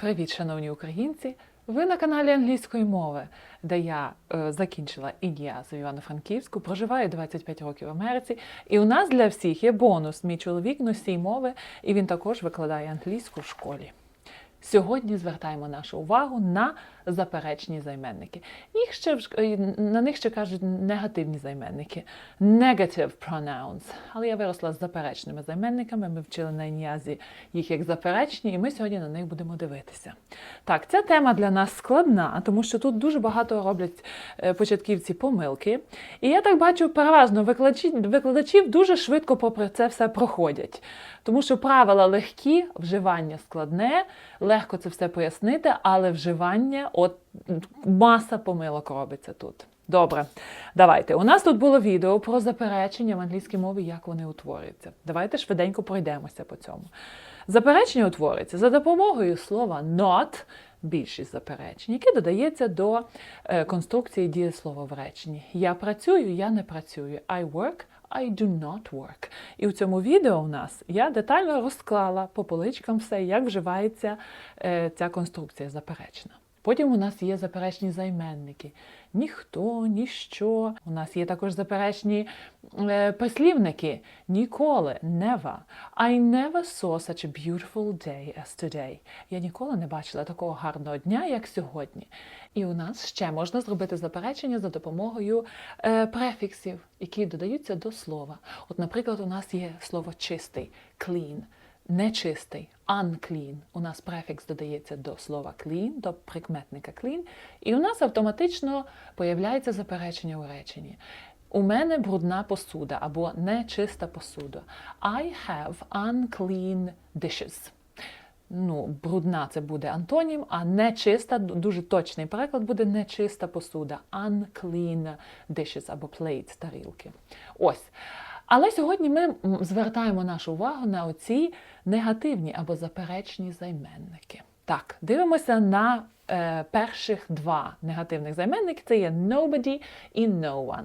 Привіт, шановні українці! Ви на каналі англійської мови, де я е, закінчила ІГІАС в Івано-Франківську, проживаю 25 років в Америці. І у нас для всіх є бонус. Мій чоловік носій мови, і він також викладає англійську в школі. Сьогодні звертаємо нашу увагу на заперечні займенники. Їх ще е, на них ще кажуть негативні займенники negative pronouns. Але я виросла з заперечними займенниками. Ми вчили на ін'язі їх як заперечні, і ми сьогодні на них будемо дивитися. Так, ця тема для нас складна, тому що тут дуже багато роблять е, початківці помилки. І я так бачу, переважно викладачі, викладачів дуже швидко попри це все проходять. Тому що правила легкі, вживання складне, легко це все пояснити, але вживання, от маса помилок робиться тут. Добре, давайте. У нас тут було відео про заперечення в англійській мові, як вони утворюються. Давайте швиденько пройдемося по цьому. Заперечення утворюється за допомогою слова not, більшість заперечень, яке додається до е, конструкції дієслова в реченні. Я працюю, я не працюю. I work, I do not work. І в цьому відео у нас я детально розклала по поличкам все, як вживається е, ця конструкція заперечна. Потім у нас є заперечні займенники. Ніхто, ніщо. У нас є також заперечні е, прислівники. Ніколи, never. I never saw such a beautiful day as today. Я ніколи не бачила такого гарного дня, як сьогодні. І у нас ще можна зробити заперечення за допомогою е, префіксів, які додаються до слова. От, наприклад, у нас є слово чистий, clean нечистий, unclean. У нас префікс додається до слова clean, до прикметника clean, і у нас автоматично появляється заперечення у реченні. У мене брудна посуда або нечиста посуда. I have unclean dishes. Ну, брудна це буде антонім, а нечиста, дуже точний переклад буде нечиста посуда. Unclean dishes або plates, тарілки. Ось. Але сьогодні ми звертаємо нашу увагу на оці негативні або заперечні займенники. Так, дивимося на е, перших два негативних займенники: це є nobody і no one.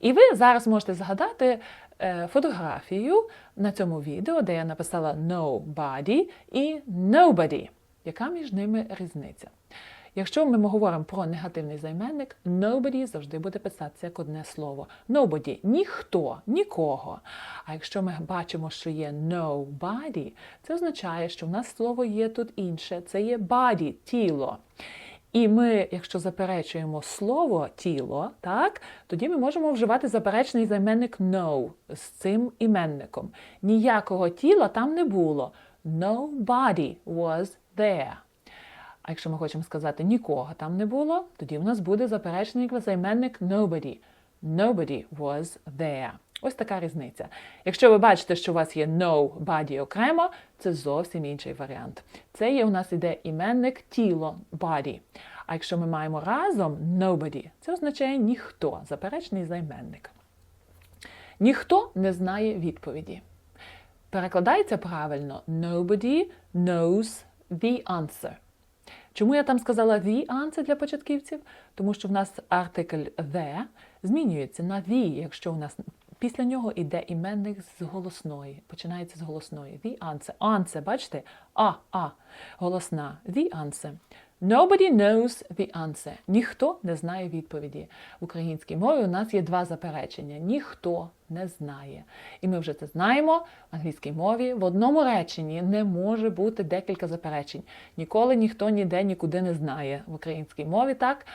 І ви зараз можете згадати е, фотографію на цьому відео, де я написала nobody і nobody. Яка між ними різниця? Якщо ми говоримо про негативний займенник, nobody завжди буде писатися як одне слово. Nobody – ніхто, нікого. А якщо ми бачимо, що є nobody, це означає, що в нас слово є тут інше. Це є body – тіло. І ми, якщо заперечуємо слово тіло, так, тоді ми можемо вживати заперечний займенник no з цим іменником. Ніякого тіла там не було. Nobody was there. А якщо ми хочемо сказати нікого там не було, тоді в нас буде заперечний займенник nobody. Nobody was there. Ось така різниця. Якщо ви бачите, що у вас є nobody окремо, це зовсім інший варіант. Це є у нас іде іменник тіло body. А якщо ми маємо разом nobody, це означає ніхто, заперечний займенник. Ніхто не знає відповіді. Перекладається правильно nobody knows the answer. Чому я там сказала the answer для початківців? Тому що в нас артикль the змінюється на the, якщо у нас після нього йде іменник з голосної, починається з голосної. The answer. Answer, бачите? А, а, голосна. The answer. Nobody knows the answer. Ніхто не знає відповіді. В українській мові у нас є два заперечення. Ніхто не знає. І ми вже це знаємо в англійській мові. В одному реченні не може бути декілька заперечень. Ніколи ніхто ніде нікуди не знає. В українській мові так.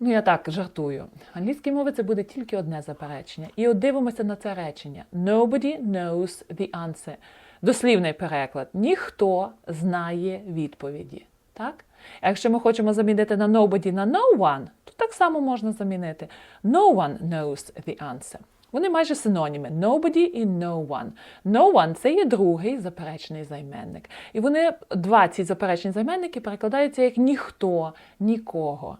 Ну, я так жартую. В англійській мові це буде тільки одне заперечення. І от дивимося на це речення. Nobody knows the answer. Дослівний переклад. Ніхто знає відповіді. Так? А якщо ми хочемо замінити на nobody на no one, то так само можна замінити. No one knows the answer. Вони майже синоніми nobody і no one. No one це є другий заперечний займенник. І вони два ці заперечні займенники перекладаються як ніхто, нікого.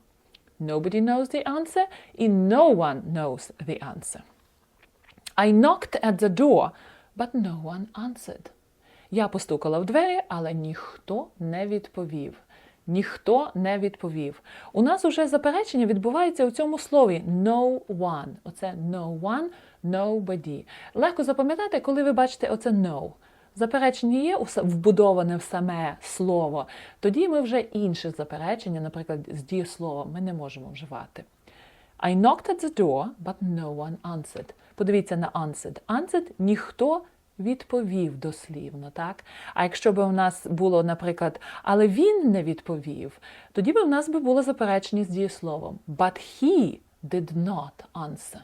Nobody knows the answer і no one knows the answer. I knocked at the door, but no one answered. Я постукала в двері, але ніхто не відповів. Ніхто не відповів. У нас уже заперечення відбувається у цьому слові no one. Оце no one, nobody. Легко запам'ятати, коли ви бачите оце no. заперечення є вбудоване в саме слово, тоді ми вже інше заперечення, наприклад, з дієсловом, ми не можемо вживати. I knocked at the door, but no one answered. Подивіться на answered. Answered – ніхто відповів дослівно, так? А якщо б у нас було, наприклад, але він не відповів, тоді б у нас би було заперечення з дієсловом. But he did not answer.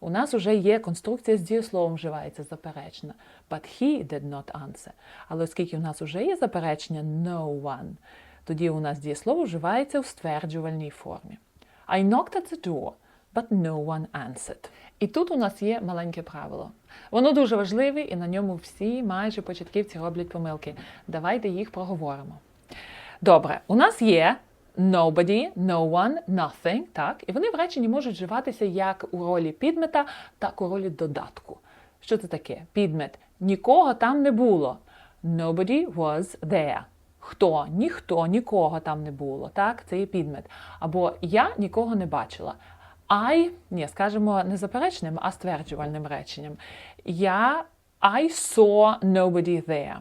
У нас вже є конструкція з дієсловом вживається заперечна. But he did not answer. Але оскільки у нас вже є заперечення no one, тоді у нас дієслово вживається у стверджувальній формі. I knocked at the door, but no one answered. І тут у нас є маленьке правило. Воно дуже важливе, і на ньому всі майже початківці роблять помилки. Давайте їх проговоримо. Добре, у нас є nobody, no one, nothing, так? І вони в реченні можуть вживатися як у ролі підмета, так у ролі додатку. Що це таке? Підмет. Нікого там не було. Nobody was there. Хто? Ніхто, нікого там не було. Так, це є підмет. Або я нікого не бачила. I, ні, скажемо не заперечним, а стверджувальним реченням. Я I saw nobody there.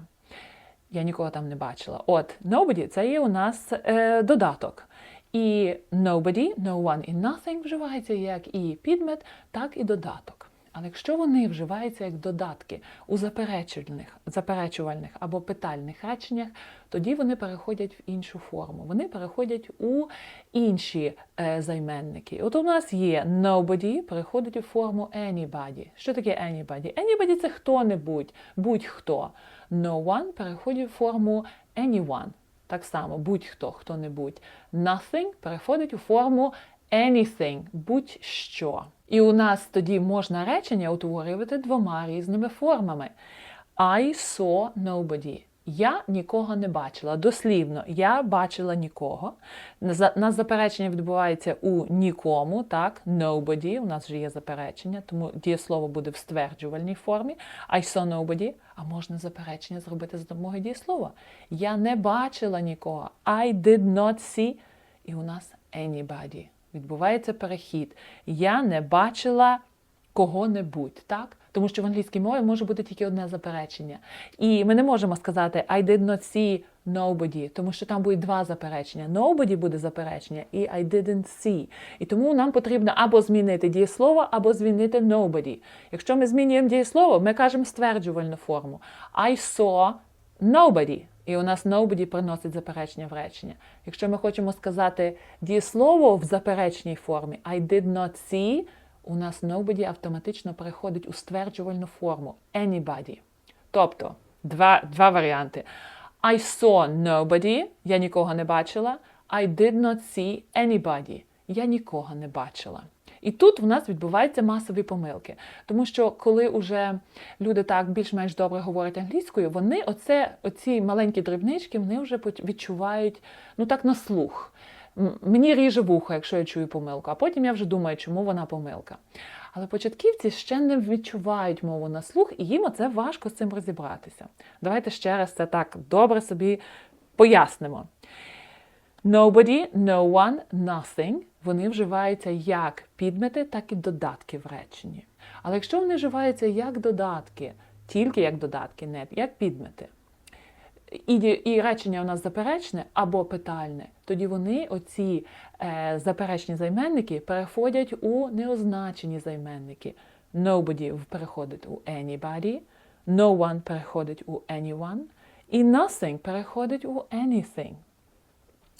Я нікого там не бачила. От, nobody це є у нас е, додаток. І nobody, no one і nothing вживається як і підмет, так і додаток. Але якщо вони вживаються як додатки у заперечувальних, заперечувальних або питальних реченнях, тоді вони переходять в іншу форму. Вони переходять у інші е, займенники. От у нас є nobody, переходить у форму anybody. Що таке anybody? Anybody – це хто-небудь, будь-хто. No one переходить в форму anyone. Так само, будь-хто, хто-небудь. Nothing переходить у форму anything, будь-що. І у нас тоді можна речення утворювати двома різними формами. I saw nobody. Я нікого не бачила. Дослівно, я бачила нікого. За- На заперечення відбувається у нікому, так, nobody, у нас вже є заперечення, тому дієслово буде в стверджувальній формі. I saw nobody, а можна заперечення зробити за допомогою дієслова. Я не бачила нікого. I did not see. І у нас anybody. Відбувається перехід. Я не бачила кого-небудь, так? Тому що в англійській мові може бути тільки одне заперечення. І ми не можемо сказати I did not see nobody, тому що там будуть два заперечення. Nobody буде заперечення і I didn't see. І тому нам потрібно або змінити дієслово, або змінити nobody. Якщо ми змінюємо дієслово, ми кажемо стверджувальну форму. I saw nobody. І у нас nobody приносить заперечення в речення. Якщо ми хочемо сказати дієслово в заперечній формі I did not see, у нас nobody автоматично переходить у стверджувальну форму anybody. Тобто два, два варіанти. I saw nobody, я нікого не бачила. I did not see anybody. Я нікого не бачила. І тут в нас відбуваються масові помилки. Тому що коли вже люди так більш-менш добре говорять англійською, вони оце, оці маленькі дрібнички вони вже відчувають ну так на слух. Мені ріже вухо, якщо я чую помилку, а потім я вже думаю, чому вона помилка. Але початківці ще не відчувають мову на слух, і їм оце важко з цим розібратися. Давайте ще раз це так добре собі пояснимо. Nobody, no one, nothing вони вживаються як підмети, так і додатки в реченні. Але якщо вони вживаються як додатки, тільки як додатки, не як підмети, і, і речення у нас заперечне або питальне, тоді вони, оці е, заперечні займенники, переходять у неозначені займенники. Nobody переходить у anybody, no one переходить у anyone, і nothing переходить у anything.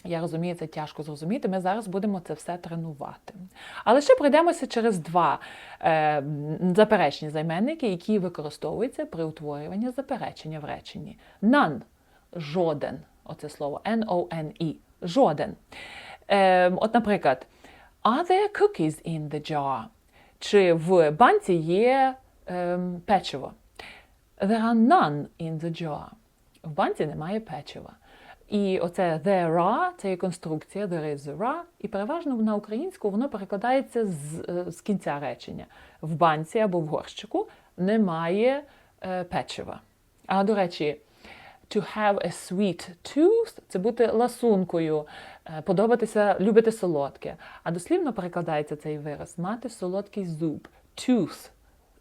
Я розумію, це тяжко зрозуміти. Ми зараз будемо це все тренувати. Але ще пройдемося через два е, заперечні займенники, які використовуються при утворюванні заперечення в реченні. None – жоден. Оце слово N-O-N-E. Жоден. Е, от, наприклад, Are there cookies in the jar? Чи в банці є ем, печиво? There are none in the jar. В банці немає печива. І оце there are це є конструкція, there is are, і переважно на українську воно перекладається з, е, з кінця речення. В банці або в горщику немає е, печива. А до речі, to have a sweet tooth це бути ласункою, е, подобатися, любити солодке. А дослівно перекладається цей вираз мати солодкий зуб. Tooth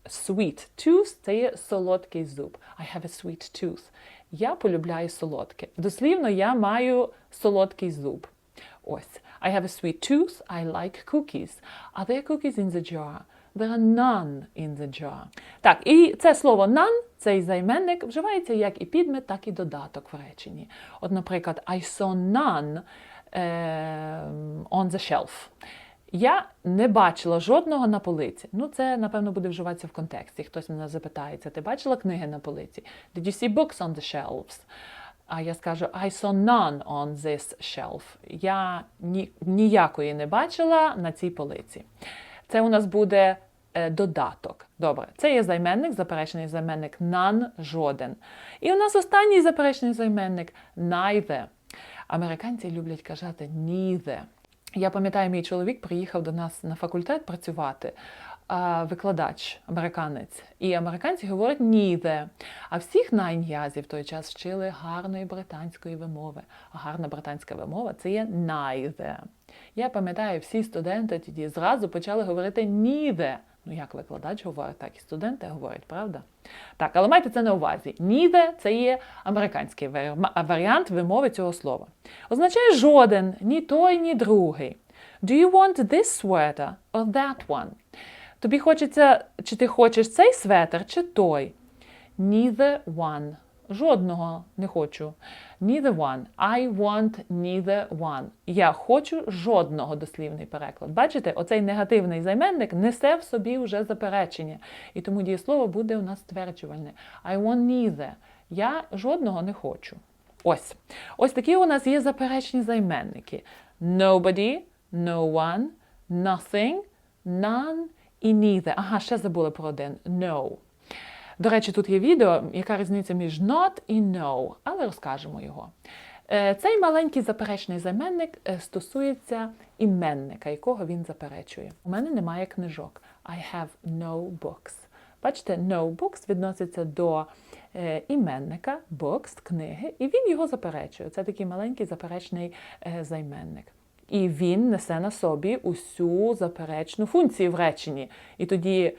Sweet tooth – це є солодкий зуб. I have a sweet tooth. Я полюбляю солодке. Дослівно, я маю солодкий зуб. Ось. I have a sweet tooth. I like cookies. Are there cookies in the jar? There are none in the jar. Так, і це слово none, цей займенник, вживається як і підмет, так і додаток в реченні. От, наприклад, I saw none ем, on the shelf. Я не бачила жодного на полиці. Ну, це, напевно, буде вживатися в контексті. Хтось мене запитається, ти бачила книги на полиці? Did you see books on the shelves? А я скажу I saw none on this shelf. Я ні, ніякої не бачила на цій полиці. Це у нас буде е, додаток. Добре, це є займенник, заперечений займенник none, жоден. І у нас останній заперечений займенник neither. Американці люблять казати neither. Я пам'ятаю, мій чоловік приїхав до нас на факультет працювати, викладач, американець. І американці говорять ніде. А всіх найн'язів в той час вчили гарної британської вимови. А гарна британська вимова це є найде. Я пам'ятаю, всі студенти тоді зразу почали говорити neither. Ну, як викладач говорить, так і студенти говорять, правда? Так, але майте це на увазі. Neither – це є американський варіант вимови цього слова. Означає жоден, ні той, ні другий. Do you want this sweater or that one? Тобі хочеться, чи ти хочеш цей светр, чи той? Neither one. Жодного не хочу. Neither one. I want neither one. Я хочу жодного дослівний переклад. Бачите, оцей негативний займенник несе в собі вже заперечення. І тому дієслово буде у нас стверджувальне. I want neither. Я жодного не хочу. Ось. Ось такі у нас є заперечні займенники. Nobody, no one, nothing, none і neither. Ага, ще забули про один. No. До речі, тут є відео, яка різниця між not і no, але розкажемо його. Е, Цей маленький заперечний займенник е, стосується іменника, якого він заперечує. У мене немає книжок. I have no books. Бачите, no books відноситься до е, іменника, books, книги, і він його заперечує. Це такий маленький заперечний займенник. І він несе на собі усю заперечну функцію в реченні. І тоді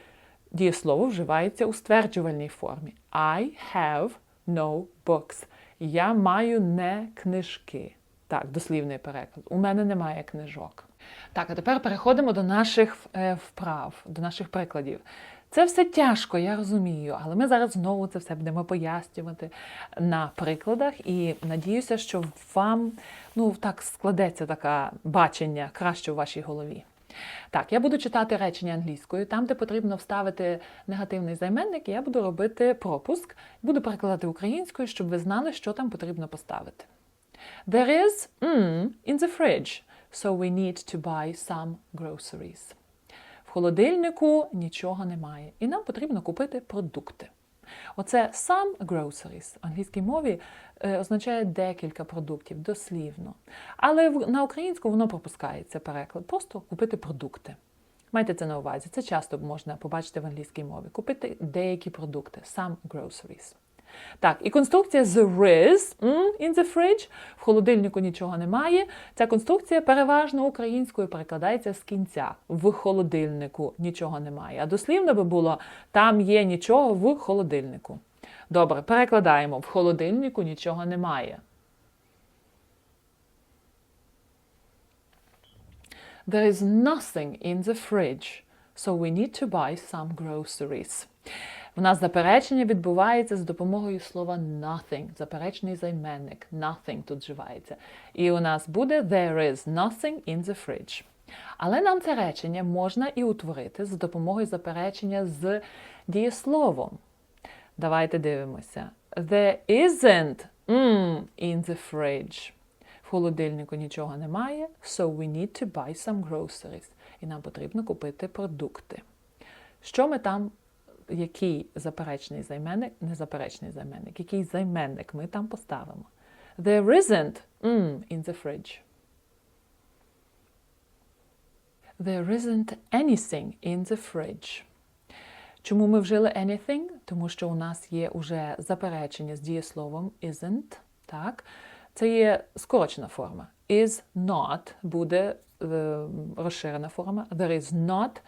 дієслово вживається у стверджувальній формі. I have no books. Я маю не книжки. Так, дослівний переклад. У мене немає книжок. Так, а тепер переходимо до наших е, вправ, до наших прикладів. Це все тяжко, я розумію, але ми зараз знову це все будемо пояснювати на прикладах, і надіюся, що вам ну так складеться таке бачення краще у вашій голові. Так, я буду читати речення англійською. Там, де потрібно вставити негативний займенник, я буду робити пропуск, буду перекладати українською, щоб ви знали, що там потрібно поставити. There is mm, in the fridge, so we need to buy some groceries. В холодильнику нічого немає, і нам потрібно купити продукти. Оце сам groceries в англійській мові е, означає декілька продуктів, дослівно. Але на українську воно пропускається переклад. Просто купити продукти. Майте це на увазі. Це часто можна побачити в англійській мові. Купити деякі продукти, some groceries. Так, і конструкція there is in the fridge. В холодильнику нічого немає. Ця конструкція переважно українською перекладається з кінця. В холодильнику нічого немає. А дослівно би було там є нічого в холодильнику. Добре, перекладаємо. В холодильнику нічого немає. There is nothing in the fridge, so we need to buy some groceries. У нас заперечення відбувається з допомогою слова nothing, заперечний займенник. Nothing тут вживається. І у нас буде there is nothing in the fridge. Але нам це речення можна і утворити за допомогою заперечення з дієсловом. Давайте дивимося. There isn't mm, in the fridge. В холодильнику нічого немає, so we need to buy some groceries. І нам потрібно купити продукти. Що ми там, який заперечний займенник, не заперечний займенник, який займенник ми там поставимо? There isn't mm, in the fridge. There isn't anything in the fridge. Чому ми вжили anything? Тому що у нас є уже заперечення з дієсловом isn't. Так? Це є скорочена форма. Is not буде е, розширена форма. There is not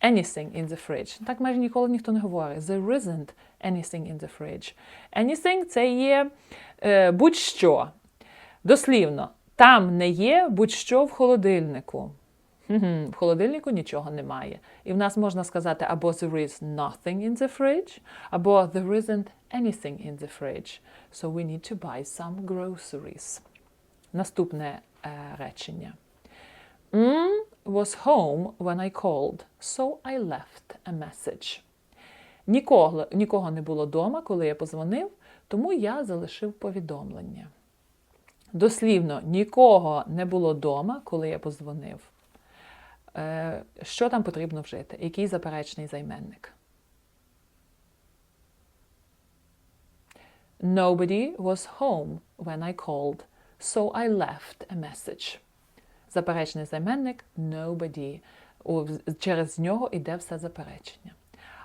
anything in the fridge. Так майже ніколи ніхто не говорить. There isn't anything in the fridge. Anything – це є е, будь-що. Дослівно, там не є будь-що в холодильнику. В холодильнику нічого немає. І в нас можна сказати або there is nothing in the fridge, або there isn't anything in the fridge. So we need to buy some groceries. Наступне е, речення. Mm was home when I called, so I left a message. Нікого, нікого не було вдома, коли я позвонив, тому я залишив повідомлення. Дослівно, нікого не було вдома, коли я позвонив. Е, Що там потрібно вжити? Який заперечний займенник? Nobody was home when I called, so I left a message. Заперечний займенник nobody. Через нього йде все заперечення.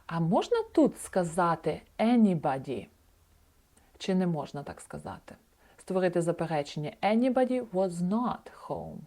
А можна тут сказати anybody? Чи не можна так сказати? Створити заперечення anybody was not home.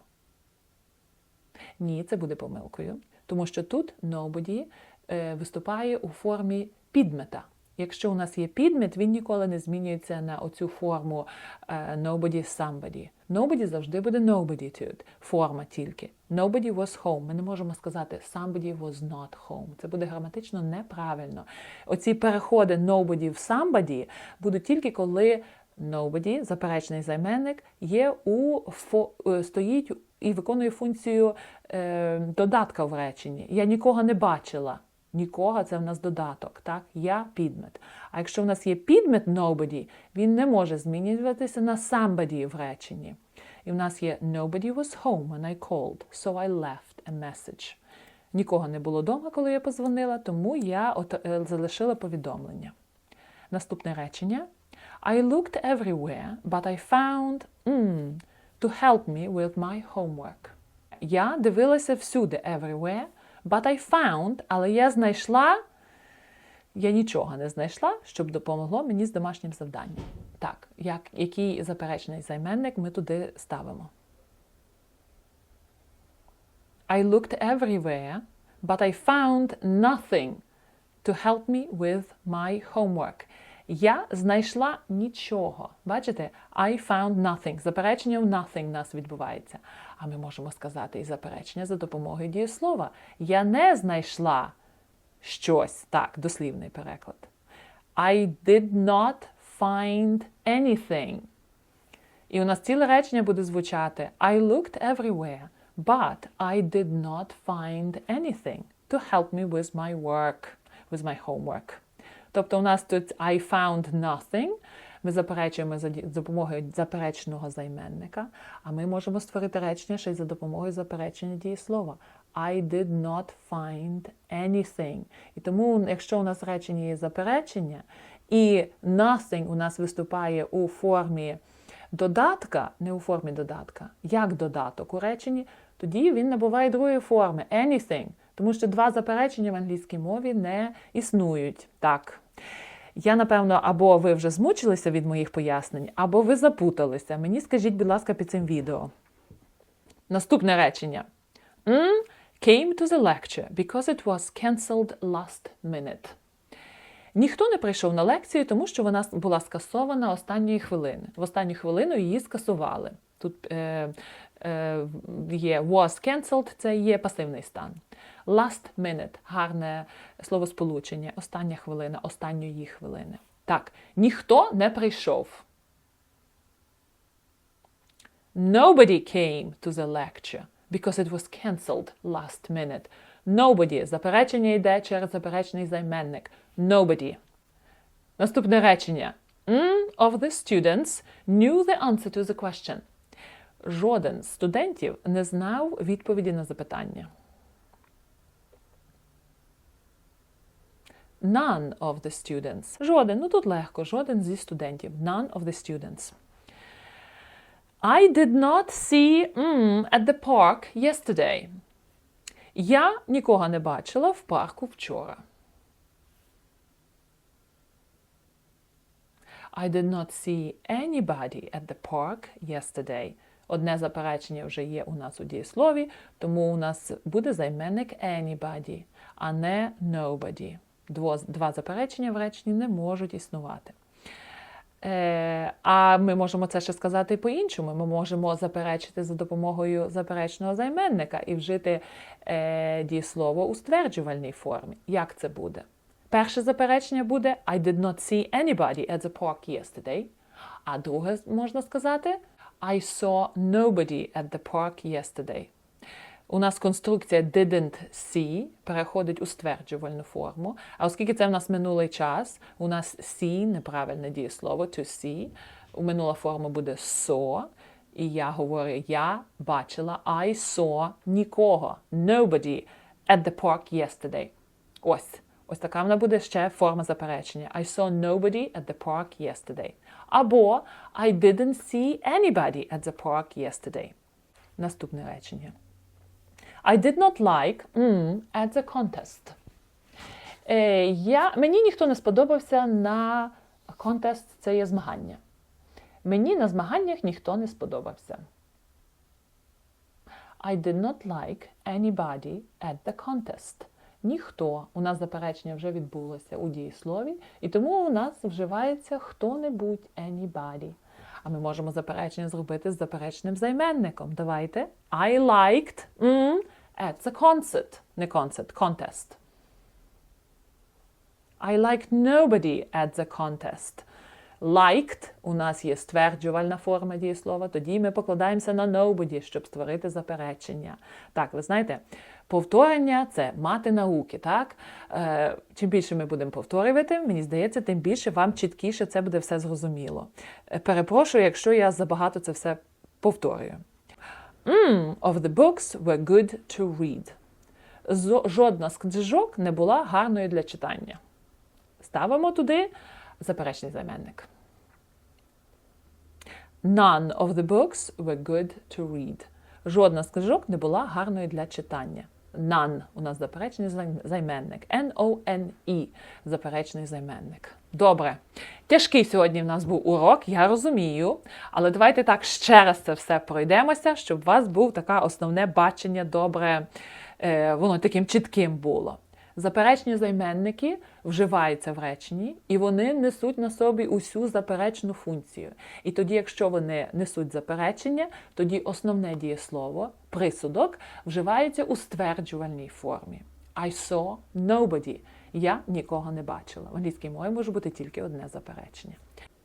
Ні, це буде помилкою, тому що тут nobody е, виступає у формі підмета. Якщо у нас є підмет, він ніколи не змінюється на оцю форму е, nobody somebody. Nobody завжди буде nobody тут. Форма тільки. Nobody was home. Ми не можемо сказати somebody was not home. Це буде граматично неправильно. Оці переходи nobody в somebody будуть тільки коли nobody, заперечний займенник, є у фо, е, стоїть і виконує функцію е, додатка в реченні. Я нікого не бачила. Нікого це в нас додаток, так? Я підмет. А якщо в нас є підмет nobody, він не може змінюватися на somebody в реченні. І в нас є nobody was home when I called, so I left a message. Нікого не було вдома, коли я позвонила, тому я е, залишила повідомлення. Наступне речення. I looked everywhere, but I found mm, to help me with my homework. Я дивилася всюди, everywhere, but I found, але я знайшла, я нічого не знайшла, щоб допомогло мені з домашнім завданням. Так, як, який заперечний займенник ми туди ставимо? I looked everywhere, but I found nothing to help me with my homework. Я знайшла нічого. Бачите? I found nothing. Заперечення в nothing у нас відбувається. А ми можемо сказати і заперечення за допомогою дієслова. Я не знайшла щось. Так, дослівний переклад. I did not find anything. І у нас ціле речення буде звучати I looked everywhere, but I did not find anything to help me with my work, with my homework. Тобто у нас тут I found nothing. Ми заперечуємо за допомогою запереченого займенника, а ми можемо створити речення ще й за допомогою заперечення дієслова. I did not find anything. І тому, якщо у нас речення є заперечення, і nothing у нас виступає у формі додатка, не у формі додатка, як додаток у реченні, тоді він набуває другої форми anything. Тому що два заперечення в англійській мові не існують. Так. Я, напевно, або ви вже змучилися від моїх пояснень, або ви запуталися. Мені скажіть, будь ласка, під цим відео. Наступне речення. Mm, came to the lecture because it was cancelled last minute. Ніхто не прийшов на лекцію, тому що вона була скасована останньої хвилини. В останню хвилину її скасували. Тут е, е, є was cancelled, це є пасивний стан. Last minute гарне словосполучення. Остання хвилина, останньої хвилини. Так, ніхто не прийшов. Nobody came to the lecture because it was cancelled last minute. Nobody. Заперечення йде через заперечний займенник. Nobody. Наступне речення. None of the students knew the answer to the question. Жоден з студентів не знав відповіді на запитання. None of the students. Жоден, ну тут легко, жоден зі студентів. None of the students. I did not see mm, at the park yesterday. Я нікого не бачила в парку вчора. I did not see anybody at the park yesterday. Одне заперечення вже є у нас у дієслові, тому у нас буде займенник anybody, а не nobody. Два заперечення в реченні не можуть існувати. Е, а ми можемо це ще сказати по-іншому. Ми можемо заперечити за допомогою заперечного займенника і вжити е, дієслово у стверджувальній формі. Як це буде? Перше заперечення буде I did not see anybody at the park yesterday. А друге можна сказати I saw nobody at the park yesterday. У нас конструкція didn't see переходить у стверджувальну форму. А оскільки це в нас минулий час, у нас see неправильне дієслово to see. У минула форма буде saw. І я говорю, я бачила I saw нікого. Nobody at the park yesterday. Ось. Ось така вона буде ще форма заперечення. I saw nobody at the park yesterday. Або I didn't see anybody at the park yesterday. Наступне речення. I did not like mm, at the contest. Е, я, мені ніхто не сподобався на contest, це є змагання. Мені на змаганнях ніхто не сподобався. I did not like anybody at the contest. Ніхто. У нас заперечення вже відбулося у дієслові, і тому у нас вживається хто-небудь anybody. А ми можемо заперечення зробити з заперечним займенником. Давайте. I liked mm, at the concert. Не concert, contest. I liked nobody at the contest. Liked у нас є стверджувальна форма дієслова, тоді ми покладаємося на nobody, щоб створити заперечення. Так, ви знаєте, повторення це мати науки. Так? Е, чим більше ми будемо повторювати, мені здається, тим більше вам чіткіше це буде все зрозуміло. Е, перепрошую, якщо я забагато це все повторюю. Mm, of the books were good to read. Жодна з книжок не була гарною для читання. Ставимо туди заперечний займенник. None of the books were good to read. Жодна з книжок не була гарною для читання. None у нас заперечний займенник. N-O-N-E заперечний займенник. Добре. Тяжкий сьогодні в нас був урок, я розумію. Але давайте так ще раз це все пройдемося, щоб у вас був таке основне бачення добре, е, воно таким чітким було. Заперечні займенники вживаються в реченні, і вони несуть на собі усю заперечну функцію. І тоді, якщо вони несуть заперечення, тоді основне дієслово, присудок, вживається у стверджувальній формі. I saw nobody. Я нікого не бачила. В англійській мові може бути тільки одне заперечення.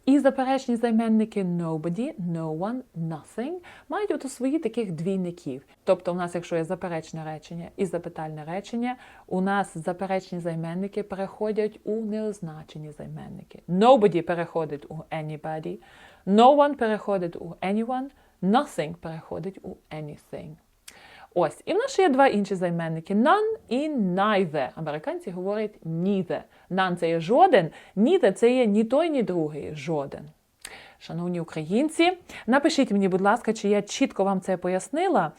І заперечні займенники nobody, no one, nothing мають у свої таких двійників. Тобто, у нас, якщо є заперечне речення і запитальне речення, у нас заперечні займенники переходять у неозначені займенники. Nobody переходить у anybody, no one переходить у anyone, nothing переходить у anything. Ось, і в нас ще є два інші займенники none і neither. Американці говорять neither. None – це є жоден, neither – це є ні той, ні другий. Жоден. Шановні українці, напишіть мені, будь ласка, чи я чітко вам це пояснила.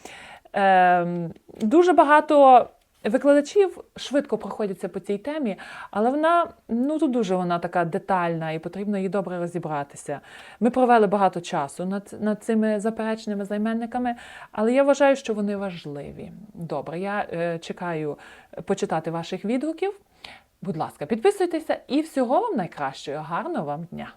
Ем, дуже багато викладачів швидко проходяться по цій темі, але вона ну тут дуже вона така детальна і потрібно їй добре розібратися. Ми провели багато часу над, над цими заперечними займенниками, але я вважаю, що вони важливі. Добре, я е, чекаю почитати ваших відгуків. Будь ласка, підписуйтеся і всього вам найкращого. Гарного вам дня!